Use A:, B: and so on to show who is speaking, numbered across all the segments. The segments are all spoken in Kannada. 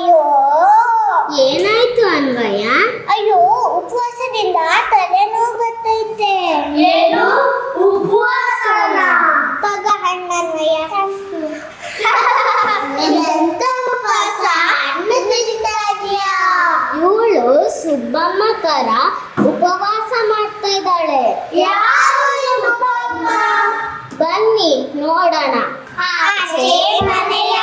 A: ಅಯ್ಯೋ.
B: ಏನಾಯ್ತು ಅನ್ವಯ?
A: ಅಯ್ಯೋ ಉಪವಾಸದಿಂದ ತಲೆನೋವು ಬರ್ತೈತೆ
C: ಏನು? ಉಪವಾಸನ.
A: ಪಗ ಹಣ್ಣನ್ವಯ ಎಂತ ಉಪವಾಸ? ಹಣ್ಣು ತಿಂತಾ ಇದೀಯಾ?
B: ಇವಳು ಸುಬ್ಬಮ್ಮ ತರ ಉಪವಾಸ ಮಾಡ್ತಾ ಇದ್ದಾಳೆ. ಬನ್ನಿ ನೋಡೋಣ.
A: ಆಚೆ ಮನೆಯ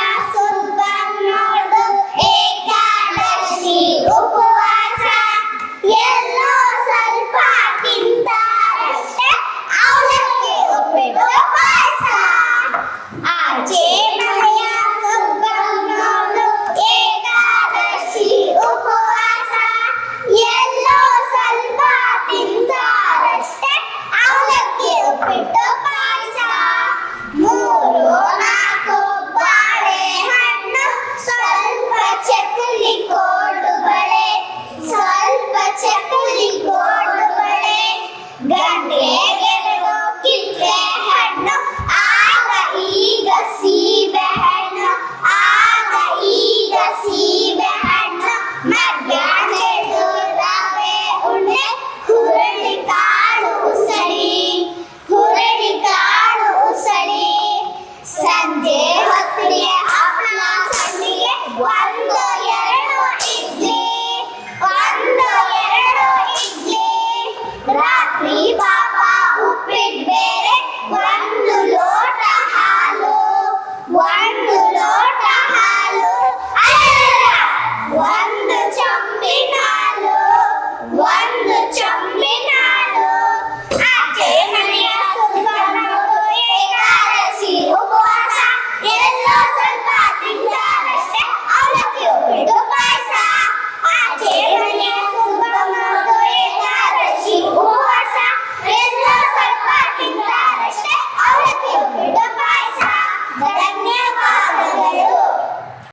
A: Unibaba, o primeiro.